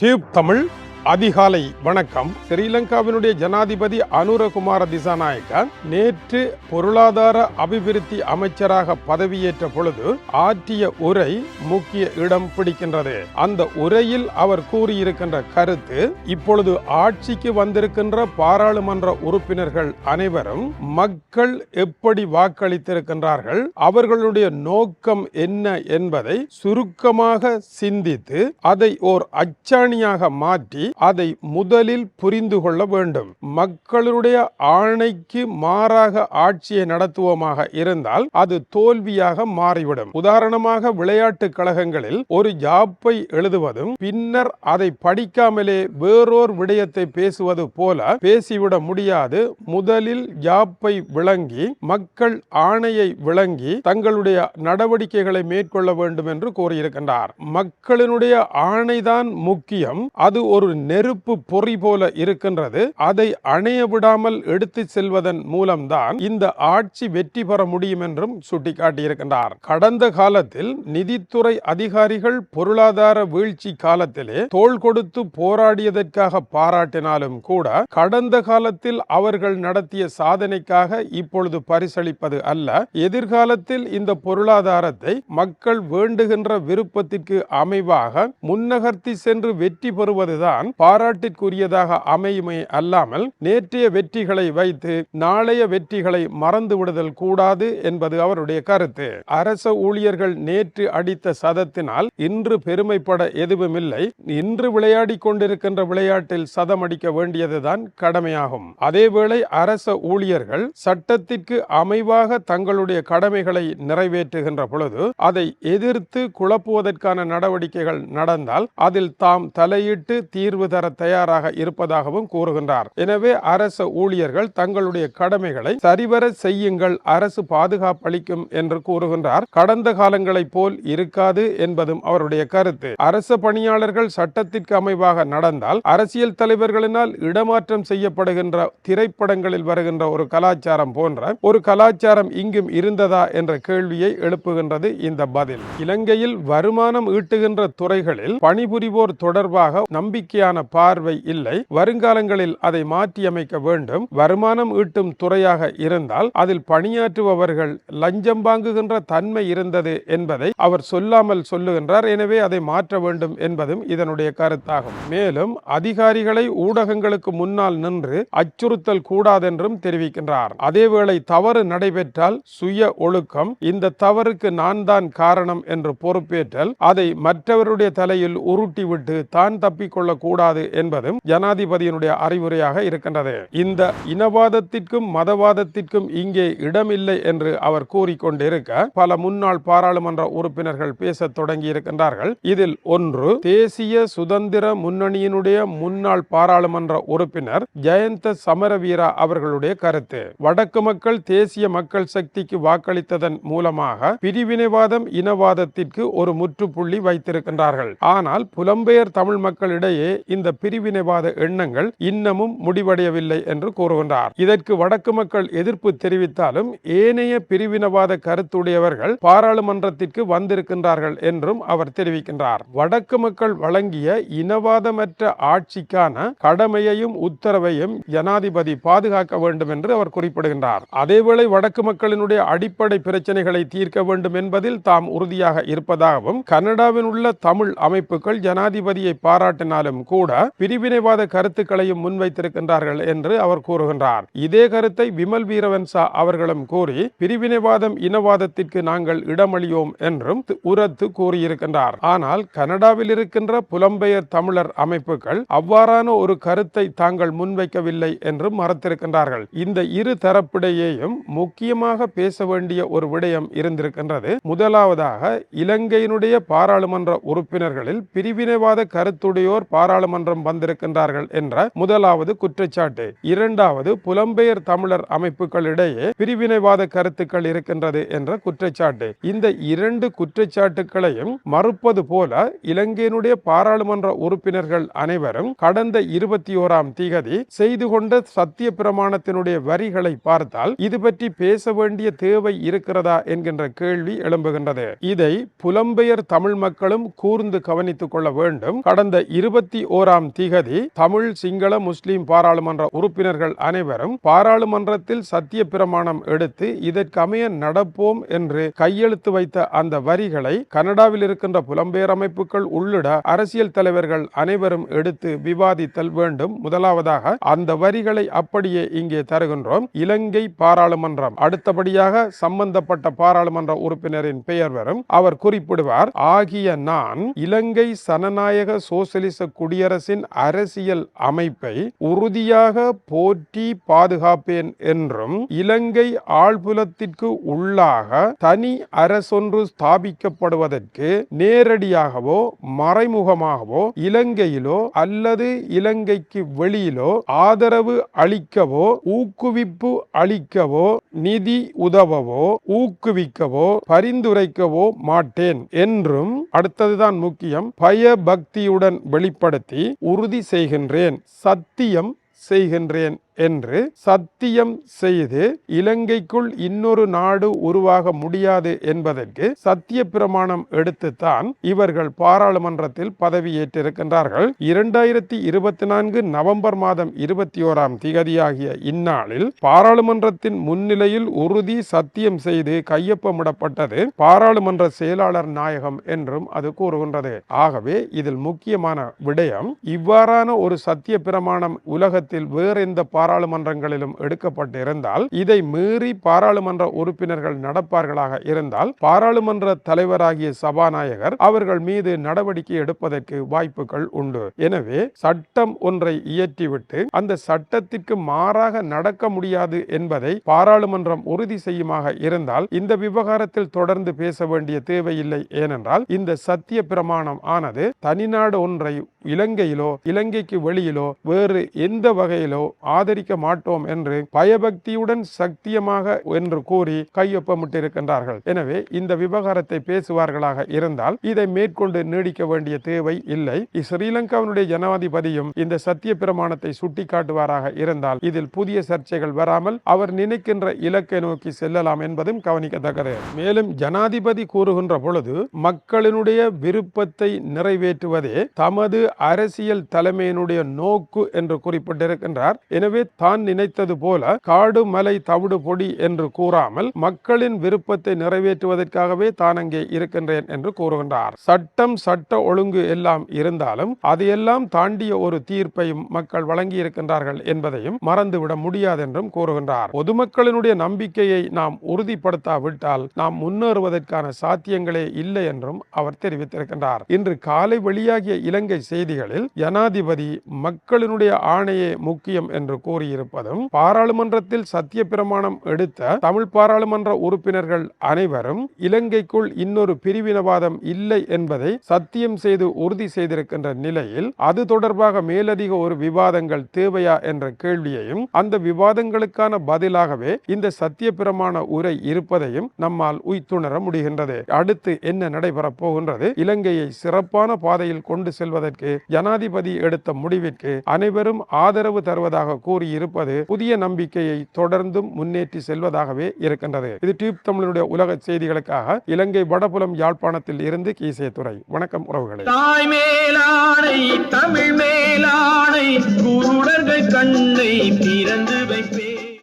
Tube Tamil அதிகாலை வணக்கம். ஸ்ரீலங்காவினுடைய ஜனாதிபதி அனுரகுமார திசாநாயக்க நேற்று பொருளாதார அபிவிருத்தி அமைச்சராக பதவியேற்ற பொழுது ஆற்றிய உரை முக்கிய இடம் பிடிக்கின்றது. அந்த உரையில் அவர் கூறியிருக்கின்ற கருத்து இப்பொழுது ஆட்சிக்கு வந்திருக்கின்ற பாராளுமன்ற உறுப்பினர்கள் அனைவரும் மக்கள் எப்படி வாக்களித்திருக்கின்றார்கள் அவர்களுடைய நோக்கம் என்ன என்பதை சுருக்கமாக சிந்தித்து அதை ஓர் அச்சாணியாக மாற்றி அதை முதலில் புரிந்து கொள்ள வேண்டும். மக்களுடைய ஆணைக்கு மாறாக ஆட்சியை நடத்துவோமாக இருந்தால் அது தோல்வியாக மாறிவிடும். உதாரணமாக விளையாட்டு கழகங்களில் ஒரு ஜாப்பை எழுதுவதும் பின்னர் அதை படிக்காமலே வேறோர் விடயத்தை பேசுவது போல பேசிவிட முடியாது. முதலில் ஜாப்பை விளங்கி மக்கள் ஆணையை விளங்கி தங்களுடைய நடவடிக்கைகளை மேற்கொள்ள வேண்டும் என்று கூறியிருக்கின்றார் மக்களினுடைய ஆணைதான் முக்கியம். அது ஒரு நெருப்பு பொறி போல இருக்கின்றது. அதை அணைய விடாமல் எடுத்து செல்வதன் மூலம்தான் இந்த ஆட்சி வெற்றி பெற முடியும் என்றும் சுட்டிக்காட்டியிருக்கின்றார். கடந்த காலத்தில் நிதித்துறை அதிகாரிகள் பொருளாதார வீழ்ச்சி காலத்திலே தோல் கொடுத்து போராடியதற்காக பாராட்டினாலும் கூட கடந்த காலத்தில் அவர்கள் நடத்திய சாதனைக்காக இப்பொழுது பரிசளிப்பது அல்ல. எதிர்காலத்தில் இந்த பொருளாதாரத்தை மக்கள் வேண்டுகின்ற விருப்பத்திற்கு அமைவாக முன்னகர்த்தி சென்று வெற்றி பெறுவதுதான் பாராட்டிற்குரியதாக அமையுமே அல்லாமல் நேற்றைய வெற்றிகளை வைத்து நாளைய வெற்றிகளை மறந்து விடுதல் கூடாது என்பது அவருடைய கருத்து. அரச ஊழியர்கள் நேற்று அடித்த சதத்தினால் இன்று பெருமைப்பட எதுவுமில்லை. இன்று விளையாடி கொண்டிருக்கின்ற விளையாட்டில் சதம் அடிக்க வேண்டியதுதான் கடமையாகும். அதேவேளை அரச ஊழியர்கள் சட்டத்திற்கு அமைவாக தங்களுடைய கடமைகளை நிறைவேற்றுகின்ற பொழுது அதை எதிர்த்து குழப்புவதற்கான நடவடிக்கைகள் நடந்தால் அதில் தாம் தலையிட்டு தீர்வு தர தயாராக இருப்பதாகவும் கூறுகின்றார். எனவே அரச ஊழியர்கள் தங்களுடைய கடமைகளை சரிவர செய்யுங்கள் அரசு பாதுகாப்பளிக்கும் என்று கூறுகின்றார். கடந்த காலங்களைப் போல் இருக்காது என்பதும் அவருடைய கருத்து. அரச பணியாளர்கள் சட்டத்திற்கு அமைவாக நடந்தால் அரசியல் தலைவர்களினால் இடமாற்றம் செய்யப்படுகின்ற திரைப்படங்களில் வருகின்ற ஒரு கலாச்சாரம் போன்ற ஒரு கலாச்சாரம் இங்கும் இருந்ததா என்ற கேள்வியை எழுப்புகின்றது இந்த பதில். இலங்கையில் வருமானம் ஈட்டுகின்ற துறைகளில் பணிபுரிவோர் தொடர்பாக நம்பிக்கையான பார்வை இல்லை. வருங்காலங்களில் அதை மாற்றியமைக்க வேண்டும். வருமானம் ஈட்டும் துறையாக இருந்தால் அதில் பணியாற்றுபவர்கள் லஞ்சம் வாங்குகின்ற தன்மை இருந்தது என்பதை அவர் சொல்லாமல் சொல்லுகின்றார். எனவே அதை மாற்ற வேண்டும் என்பதும் இதனுடைய கருத்தாகும். மேலும் அதிகாரிகளை ஊடகங்களுக்கு முன்னால் நின்று அச்சுறுத்தல் கூடாதென்றும் தெரிவிக்கின்றார். அதேவேளை தவறு நடைபெற்றால் சுய ஒழுக்கம் இந்த தவறுக்கு நான் தான் காரணம் என்று பொறுப்பேற்றல் அதை மற்றவருடைய தலையில் உருட்டிவிட்டு தான் தப்பிக்கொள்ளக்கூடாது கூடாது என்பதும் ஜனாதிபதியினுடைய அறிவுரையாக இருக்கின்றது. இந்த இனவாதத்திற்கும் மதவாதத்திற்கும் இங்கே இடமில்லை என்று அவர் கூறிக்கொண்டிருக்க பல முன்னாள் பாராளுமன்ற உறுப்பினர்கள் பேச தொடங்கி இருக்கின்றார்கள் இதில் ஒன்று தேசிய சுதந்திர முன்னணியினுடைய முன்னாள் பாராளுமன்ற உறுப்பினர் ஜெயந்த சமரவீரா அவர்களுடைய கருத்து. வடக்கு மக்கள் தேசிய மக்கள் சக்திக்கு வாக்களித்ததன் மூலமாக பிரிவினைவாதம் இனவாதத்திற்கு ஒரு முற்றுப்புள்ளி வைத்திருக்கின்றார்கள். ஆனால் புலம்பெயர் தமிழ் மக்களிடையே இந்த பிரிவினைவாத எண்ணங்கள் இன்னமும் முடிவடையவில்லை என்று கூறுகின்றார். இதற்கு வடக்கு மக்கள் எதிர்ப்பு தெரிவித்தாலும் ஏனைய பிரிவினவாத கருத்துடையவர்கள் பாராளுமன்றத்திற்கு வந்திருக்கின்றார்கள் என்றும் அவர் தெரிவிக்கின்றார். வடக்கு மக்கள் வழங்கிய இனவாதமற்ற ஆட்சிக்கான கடமையையும் உத்தரவையும் ஜனாதிபதி பாதுகாக்க வேண்டும் என்று அவர் குறிப்பிடுகின்றார். அதேவேளை வடக்கு மக்களினுடைய அடிப்படை பிரச்சனைகளை தீர்க்க வேண்டும் என்பதில் தாம் உறுதியாக இருப்பதாகவும் கனடாவில் உள்ள தமிழ் அமைப்புகள் ஜனாதிபதியை பாராட்டினாலும் கூட பிரிவினைவாத கருத்துக்களையும் முன்வைத்திருக்கின்றார்கள் என்று அவர் கூறுகின்றார். இதே கருத்தை விமல் வீரவன்சா அவர்களும் கூறி பிரிவினைவாதம் இனவாதத்திற்கு நாங்கள் இடமளியோம் என்றும் உரத்து கூறியிருக்கின்றார். ஆனால் கனடாவில் இருக்கின்ற புலம்பெயர் தமிழர் அமைப்புகள் அவ்வாறான ஒரு கருத்தை தாங்கள் முன்வைக்கவில்லை என்றும் மறத்திருக்கின்றார்கள். இந்த இரு தரப்பிடையேயும் முக்கியமாக பேச வேண்டிய ஒரு விடயம் இருந்திருக்கின்றது. முதலாவதாக இலங்கையினுடைய பாராளுமன்ற உறுப்பினர்களில் பிரிவினைவாத கருத்துடையோர் பாராளுமன்ற பாராளுமன்றம் வந்திருக்கின்றார்கள் என்ற முதலாவது குற்றச்சாட்டு. இரண்டாவது புலம்பெயர் தமிழர் அமைப்புகளிடையே பிரிவினைவாத கருத்துக்கள் இருக்கின்றது என்ற குற்றச்சாட்டு. இந்த இரண்டு குற்றச்சாட்டுகளையும் மறுப்பது போல இலங்கையினுடைய பாராளுமன்ற உறுப்பினர்கள் அனைவரும் கடந்த இருபத்தி ஓராம் திகதி செய்து கொண்ட சத்திய பிரமாணத்தினுடைய வரிகளை பார்த்தால் இது பற்றி பேச வேண்டிய தேவை இருக்கிறதா என்கின்ற கேள்வி எழும்புகின்றது. இதை புலம்பெயர் தமிழ் மக்களும் கூர்ந்து கவனித்துக் கொள்ள வேண்டும். கடந்த இருபத்தி ஓராம் திகதி தமிழ் சிங்கள முஸ்லிம் பாராளுமன்ற உறுப்பினர்கள் அனைவரும் பாராளுமன்றத்தில் சத்திய பிரமாணம் எடுத்து இதற்கமைய நடப்போம் என்று கையெழுத்து வைத்த அந்த வரிகளை கனடாவில் இருக்கின்ற புலம்பெயர் அமைப்புகள் உள்ளிட அரசியல் தலைவர்கள் அனைவரும் எடுத்து விவாதித்தல் வேண்டும். முதலாவதாக அந்த வரிகளை அப்படியே இங்கே தருகின்றோம். இலங்கை பாராளுமன்றம். அடுத்தபடியாக சம்பந்தப்பட்ட பாராளுமன்ற உறுப்பினரின் பெயர் வரும். அவர் குறிப்பிடுவார் ஆகிய நான் இலங்கை சனநாயக சோசியலிச சோசலிச குடியரசின் அரசியல் அமைப்பை உறுதியாக போற்றி பாதுகாப்பேன் என்றும் இலங்கை ஆழ்புலத்திற்கு உள்ளாக தனி அரசொன்று ஸ்தாபிக்கப்படுவதற்கு நேரடியாகவோ மறைமுகமாகவோ இலங்கையிலோ அல்லது இலங்கைக்கு வெளியிலோ ஆதரவு அளிக்கவோ ஊக்குவிப்பு அளிக்கவோ நிதி உதவவோ ஊக்குவிக்கவோ பரிந்துரைக்கவோ மாட்டேன் என்றும் அடுத்ததுதான் முக்கியம் பயபக்தியுடன் வெளிப்படுத்தி உறுதி செய்கின்றேன் சத்தியம் செய்கின்றேன். என்று சத்தியம் செய்து இலங்கைக்குள் இன்னொரு நாடு உருவாக முடியாது என்பதற்கு சத்திய பிரமாணம் எடுத்துத்தான் இவர்கள் பாராளுமன்றத்தில் பதவியேற்றிருக்கின்றார்கள். இரண்டாயிரத்தி இருபத்தி நான்கு நவம்பர் மாதம் இருபத்தி ஓராம் திகதியாகிய இந்நாளில் பாராளுமன்றத்தின் முன்னிலையில் உறுதி சத்தியம் செய்து கையொப்பமிடப்பட்டது பாராளுமன்ற செயலாளர் நாயகம் என்றும் அது கூறுகின்றது. ஆகவே இதில் முக்கியமான விடயம் இவ்வாறான ஒரு சத்திய பிரமாணம் உலகத்தில் வேறெந்த பாராளுமன்றங்களிலும் எடுக்கப்பட்டிருந்தால் இதை மீறி பாராளுமன்ற உறுப்பினர்கள் நடப்பார்களாக இருந்தால் பாராளுமன்ற தலைவராகிய சபாநாயகர் அவர்கள் மீது நடவடிக்கை எடுப்பதற்கு வாய்ப்புகள் உண்டு. எனவே சட்டம் ஒன்றை இயற்றிவிட்டு அந்த சட்டத்திற்கு மாறாக நடக்க முடியாது என்பதை பாராளுமன்றம் உறுதி செய்யுமாக இருந்தால் இந்த விவகாரத்தில் தொடர்ந்து பேச வேண்டிய தேவையில்லை. ஏனென்றால் இந்த சத்திய பிரமாணம் ஆனது தனிநாடு ஒன்றை இலங்கையிலோ இலங்கைக்கு வெளியிலோ வேறு எந்த வகையிலோ ஆதரிக்க மாட்டோம் என்று பயபக்தியுடன் சத்தியமாக என்று கூறி கையொப்பமிட்டிருக்கின்றார்கள். எனவே இந்த விவகாரத்தை பேசுவார்களாக இருந்தால் இதை மேற்கொண்டு நீடிக்க வேண்டிய தேவை இல்லை. ஸ்ரீலங்காவினுடைய ஜனாதிபதியும் இந்த சத்திய பிரமாணத்தை சுட்டிக்காட்டுவாராக இருந்தால் இதில் புதிய சர்ச்சைகள் வராமல் அவர் நினைக்கின்ற இலக்கை நோக்கி செல்லலாம் என்பதும் கவனிக்கத்தக்கது. மேலும் ஜனாதிபதி கூறுகின்ற பொழுது மக்களினுடைய விருப்பத்தை நிறைவேற்றுவதே தமது அரசியல் தலைமையினுடைய நோக்கு என்று குறிப்பிட்டிருக்கின்றார். எனவே தான் நினைத்தது போல காடு மலை தவிடு பொடி என்று கூறாமல் மக்களின் விருப்பத்தை நிறைவேற்றுவதற்காகவே தான் அங்கே இருக்கின்றேன் என்று கூறுகின்றார். சட்டம் சட்ட ஒழுங்கு எல்லாம் இருந்தாலும் அதையெல்லாம் தாண்டிய ஒரு தீர்ப்பையும் மக்கள் வழங்கி இருக்கின்றார்கள் என்பதையும் மறந்துவிட முடியாது என்றும் கூறுகின்றார். பொதுமக்களினுடைய நம்பிக்கையை நாம் உறுதிப்படுத்தாவிட்டால் நாம் முன்னேறுவதற்கான சாத்தியங்களே இல்லை என்றும் அவர் தெரிவித்திருக்கின்றார். இன்று காலை வெளியாகிய இலங்கை செய்திகளில் ஜனாதிபதி மக்களினுடைய ஆணையே முக்கியம் என்று கூறியிருப்பதும் பாராளுமன்றத்தில் சத்திய பிரமாணம் எடுத்த தமிழ் பாராளுமன்ற உறுப்பினர்கள் அனைவரும் இலங்கைக்குள் இன்னொரு பிரிவினவாதம் இல்லை என்பதை சத்தியம் செய்து உறுதி செய்திருக்கின்ற நிலையில் அது தொடர்பாக மேலதிக ஒரு விவாதங்கள் தேவையா என்ற கேள்வியையும் அந்த விவாதங்களுக்கான பதிலாகவே இந்த சத்திய பிரமாண உரை இருப்பதையும் நம்மால் உய்த்துணர முடிகின்றது. அடுத்து என்ன நடைபெறப் போகின்றது? இலங்கையை சிறப்பான பாதையில் கொண்டு செல்வதற்கு ஜனாதிபதி எடுத்த முடிவிற்கு அனைவரும் ஆதரவு தருவதாக கூறியிருப்பது புதிய நம்பிக்கையை தொடர்ந்தும் முன்னேற்றி செல்வதாகவே இருக்கின்றது. இது டியூப் தமிழனுடைய உலக செய்திகளுக்காக இலங்கை வடபுலம் யாழ்ப்பாணத்தில் இருந்து கீசேத்துறை. வணக்கம் உறவுகளே. தாய் மேலானை தமிழ் மேலானை குருடர்கள் கண்ணை திறந்து வைப்பேன்.